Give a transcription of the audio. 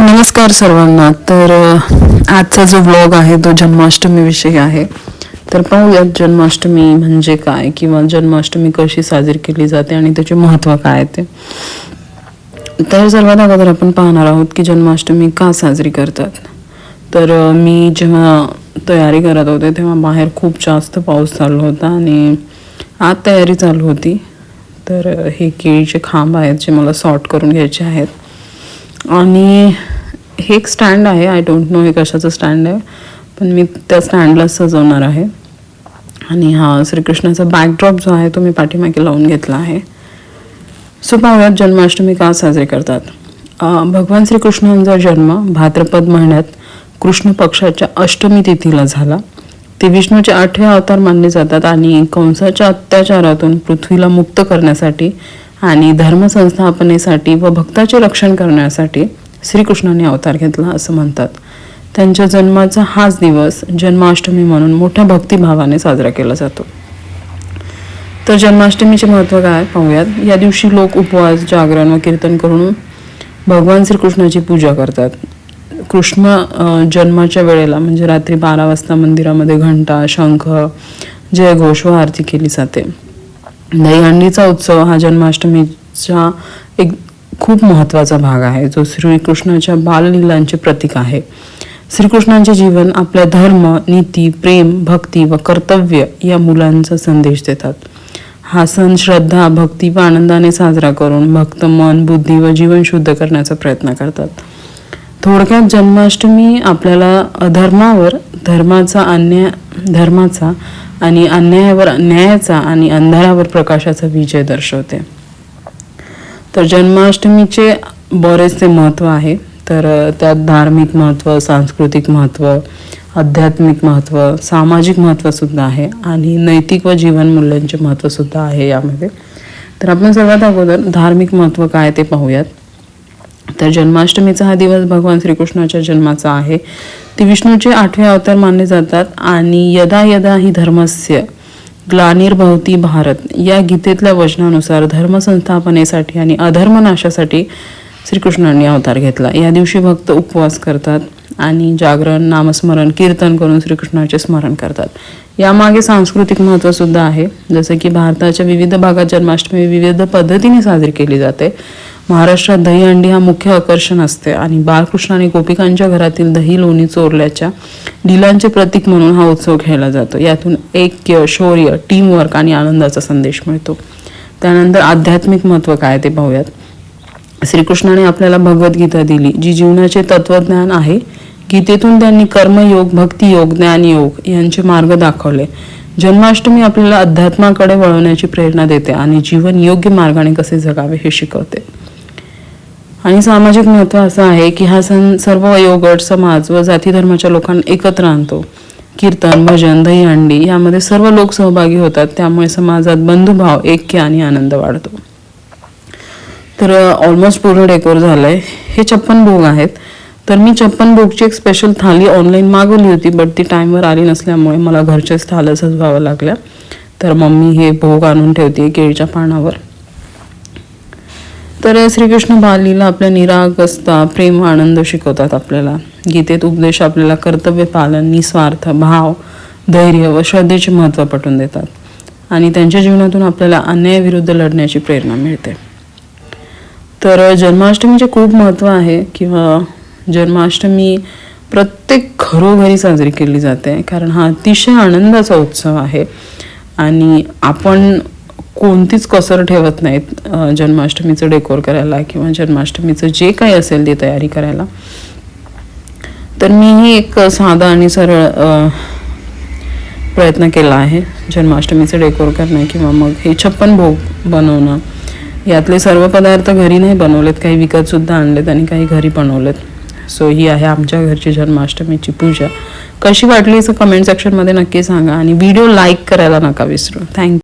नमस्कार सर्वांना. तर आजचा जो व्लॉग आहे तो जन्माष्टमीविषयी आहे. तर पाहूयात जन्माष्टमी म्हणजे काय किंवा जन्माष्टमी कशी साजरी केली जाते आणि त्याचे महत्त्व काय ते. तर सर्वात अगोदर आपण पाहणार आहोत की जन्माष्टमी का साजरी करतात. तर मी जेव्हा तयारी करत होते तेव्हा बाहेर खूप जास्त पाऊस चालू होता आणि आत तयारी चालू होती. तर हे केळीचे खांब आहेत जे मला सॉर्ट करून घ्यायचे आहेत. आणि हे एक स्टँड आहे. आय डोंट नो हे कशाचं स्टँड आहे. पण मी त्या स्टँडला सजवणार आहे. आणि हा श्रीकृष्णाचा बॅकड्रॉप जो आहे तो मी पाठीमागे लावून घेतला आहे. सो पाहूयात जन्माष्टमी का साजरी करतात? भगवान श्रीकृष्णांचा जन्म भाद्रपद महिन्यात कृष्ण पक्षाच्या अष्टमी तिथीला झाला. ते विष्णूचे आठवे अवतार मानले जातात आणि कंसाच्या अत्याचारातून पृथ्वीला मुक्त करण्यासाठी आणि धर्मसंस्थापनेसाठी व भक्ताचे रक्षण करण्यासाठी श्रीकृष्णाने अवतार घेतला असं म्हणतात. त्यांच्या जन्माचा हाच दिवस जन्माष्टमी म्हणून मोठ्या भक्तिभावाने साजरा केला जातो. तर जन्माष्टमीचे महत्त्व काय पाहूयात. या दिवशी लोक उपवास जागरण व कीर्तन करून भगवान श्रीकृष्णाची पूजा करतात. कृष्ण जन्माच्या वेळेला म्हणजे रात्री बारा वाजता मंदिरामध्ये घंटा शंख जयघोष व आरती केली जाते. दहीहंडीचा उत्सव हा जन्माष्टमीचा एक खूप महत्त्वाचा भाग आहे. जो श्रीकृष्णाच्या बाललीलांचे प्रतीक आहे. श्रीकृष्णांचे जीवन आपल्या धर्म नीती प्रेम भक्ती व कर्तव्य या मुलांचा संदेश देतात. हा सण श्रद्धा भक्ती व आनंदाने साजरा करून भक्त मन बुद्धी व जीवन शुद्ध करण्याचा प्रयत्न करतात. थोडक्यात जन्माष्टमी आपल्याला अधर्मावर धर्माचा अन्याय धर्माचा आणि अन्यायावर अन्यायाचा आणि अंधारावर प्रकाशाचा विजय दर्शवते. तर जन्माष्टमीचे बरेचसे महत्त्व आहे. तर त्यात धार्मिक महत्त्व सांस्कृतिक महत्त्व आध्यात्मिक महत्त्व सामाजिक महत्त्वसुद्धा आहे आणि नैतिक व जीवनमूल्यांचे महत्त्वसुद्धा आहे यामध्ये. तर आपण सर्वात अगोदर धार्मिक महत्त्व काय ते पाहूयात. तर जन्माष्टमीचा हा दिवस भगवान श्रीकृष्णाच्या जन्माचा आहे. ते विष्णूचे आठवे अवतार मानले जातात आणि यदा यदा ही धर्मस्य ग्लानिर्भवती भारत. या गीतेतल्या वचनानुसार धर्मसंस्थापनेसाठी आणि अधर्मनाशासाठी श्रीकृष्णांनी अवतार घेतला. या दिवशी भक्त उपवास करतात आणि जागरण नामस्मरण कीर्तन करून श्रीकृष्णाचे स्मरण करतात. यामागे सांस्कृतिक महत्त्वसुद्धा आहे. जसं की भारताच्या विविध भागात जन्माष्टमी विविध पद्धतीने साजरी केली जाते. महाराष्ट्रात दहीहंडी हा मुख्य आकर्षण असते आणि बाळकृष्ण आणि गोपिकांच्या घरातील दही लोणी चोरल्याच्या डिलांचे प्रतीक म्हणून हा उत्सव खेळला जातो. यातून ऐक्य शौर्य टीमवर्क आणि आनंदाचा संदेश मिळतो. त्यानंतर आध्यात्मिक महत्त्व काय ते पाहूयात. श्रीकृष्णाने आपल्याला भगवद्गीता दिली जी जीवनाचे तत्वज्ञान आहे. गीतेतून त्यांनी कर्मयोग भक्तियोग ज्ञानयोग यांचे मार्ग दाखवले. जन्माष्टमी आपल्याला अध्यात्माकडे वळवण्याची प्रेरणा देते आणि जीवन योग्य मार्गाने कसे जगावे हे शिकवते. आणि सामाजिक महत्त्व असं आहे की हा सण सर्व वयोगट समाज व जाती धर्माच्या लोकांना एकत्र आणतो. कीर्तन भजन दहीहंडी यामध्ये सर्व लोक सहभागी होतात. त्यामुळे समाजात बंधुभाव ऐक्य आणि आनंद वाढतो. तर ऑलमोस्ट पूर्ण डेकोर झालंय. हे छप्पन भोग आहेत. तर मी छप्पन भोगची एक स्पेशल थाली ऑनलाईन मागवली होती बट ती टाईमवर आली नसल्यामुळे मला घरचेच थालं सजवावं लागल्या. तर मम्मी हे भोग आणून ठेवते केळीच्या पानावर. तर श्रीकृष्ण बालीला आपल्या निरागसता प्रेम आनंद शिकवतात आपल्याला. गीतेत उपदेश आपल्याला कर्तव्य पालन निस्वार्थ भाव धैर्य व श्रद्धेचे महत्त्व पटवून देतात. आणि त्यांच्या जीवनातून आपल्याला अन्यायाविरुद्ध लढण्याची प्रेरणा मिळते. तर जन्माष्टमीचे खूप महत्त्व आहे किंवा जन्माष्टमी प्रत्येक घरोघरी साजरी केली जाते कारण हा अतिशय आनंदाचा उत्सव आहे. आणि आपण कोणतीच कसर ठेवत नाहीत जन्माष्टमीचं डेकोर करायला किंवा जन्माष्टमीचं जे काही असेल ते तयारी करायला. तर मीही एक साधा आणि सरळ प्रयत्न केला आहे जन्माष्टमीचं डेकोर करणं किंवा मग हे छप्पन भोग बनवणं. यातले सर्व पदार्थ घरी नाही बनवलेत काही विकतसुद्धा आणलेत आणि काही घरी बनवलेत. सो ही आहे आमच्या घरची जन्माष्टमीची पूजा. कशी वाटली असं कमेंट सेक्शनमध्ये नक्की सांगा आणि व्हिडिओ लाईक करायला नका विसरू. थँक्यू